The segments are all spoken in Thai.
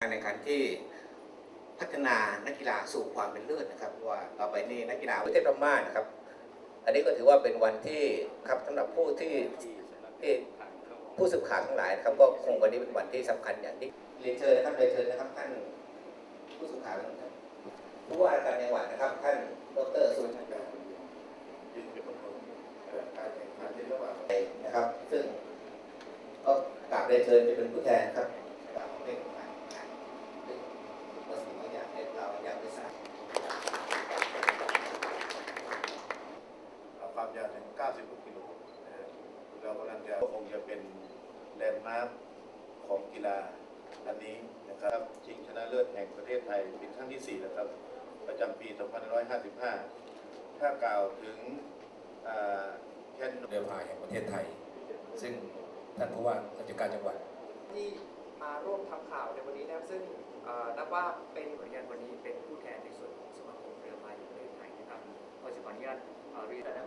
การแข่งขันที่พัฒนานักกีฬาสู่ความเป็นเลิศนะครับเพราะว่าต่อไปนี้นักกีฬาประเทศพม่านะครับ อันนี้ก็ถือว่าเป็นวันที่ครับสำหรับผู้ที่ที่ผู้สืบข่าวทั้งหลายนะครับ ก็คงวันนี้เป็นวันที่สำคัญอย่างยิ่งเรียนเชิญนะครับเรียนเชิญนะครับท่านผู้สืบข่าวผู้ว่าการจังหวัดนะครับ ท่านดรสุรชัยนะครับ ซึ่งก็กราบเรียนเชิญจะเป็นผู้แทนครับเป็นผู้แทนซึ่งบางสิ่งบางอย่างเนี่ยเราอยากได้ทราบ ความยาวถึง 96กิโลนะฮะเรากำลังจะคงจะเป็นแลนด์มาร์คของกีฬาอันนี้นะครับชิงชนะเลิศแห่งประเทศไทยเป็นครั้งที่4แล้วครับ ประจำปี 2555 ถ้ากล่าวถึงอ่าแคนเรือพายแห่งประเทศไทย ซึ่งท่านผู้ว่าราชการจังหวัดที่มาร่วมทำข่าวในวันนี้นะครับซึ่งนับว่าเป็นหน่วยงานวันนี้เป็นผู้แทนในส่วนของสมาคมเรือพายแห่งประเทศไทยนะครับก็จะขออนุญาตเอ่อเรียน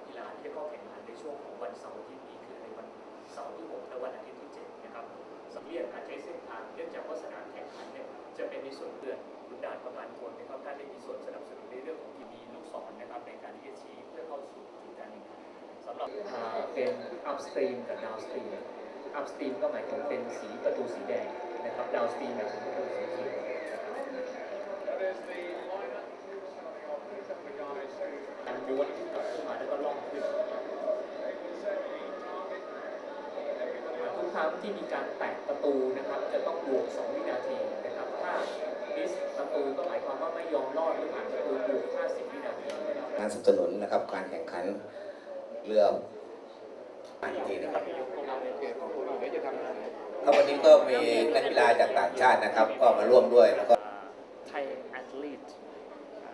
วันเสาร์อาทิตย์นี้คือในวันเสาร์ที่ 6 และวันอาทิตย์ที่ 7 นะครับสำเรียกการใช้เส้นทางเนื่องจากว่าสนามแข่งขันเนี่ยจะเป็นในส่วนเขื่อนขุนด่านประมาณคนนะครับท่านได้มีส่วนสนับสนุนในเรื่องของที่มีลูกศรนะครับในการที่จะชี้เพื่อเข้าสู่จุดการแข่งขันสำหรับเป็น upstream กับ downstream upstream ก็หมายถึงเป็นสีประตูสีแดงนะครับ downstream หมายถึงประตูสีเขียวการม้วนกลับขึ้นมาแล้วก็ล่องขึ้นทุก ครั้งที่มีการแตะประตูนะครับ จะต้องบวก 2 วินาทีนะครับ ถ้ามิสประตูก็หมายความว่าไม่ยอมรอดหรือผ่านประตูบวก 50 วินาทีนะครับการสนับสนุนนะครับการแข่งขันเรืออันทีนะครับครับวันนี้ก็มีนักกีฬาจากต่างชาตินะครับ ก็มาร่วมด้วยแล้วก็ Thai athlete uh,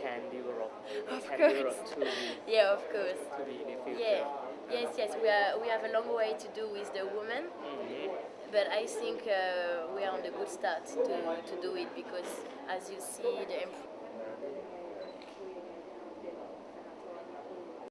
can develop Of can course. develop to be Yeah, of course. to be in the future. Yeah. Yes, yes. We are. We have a long way to do with the women, Mhm. but I think uh, we are on the good start to, to do it because, as you see, the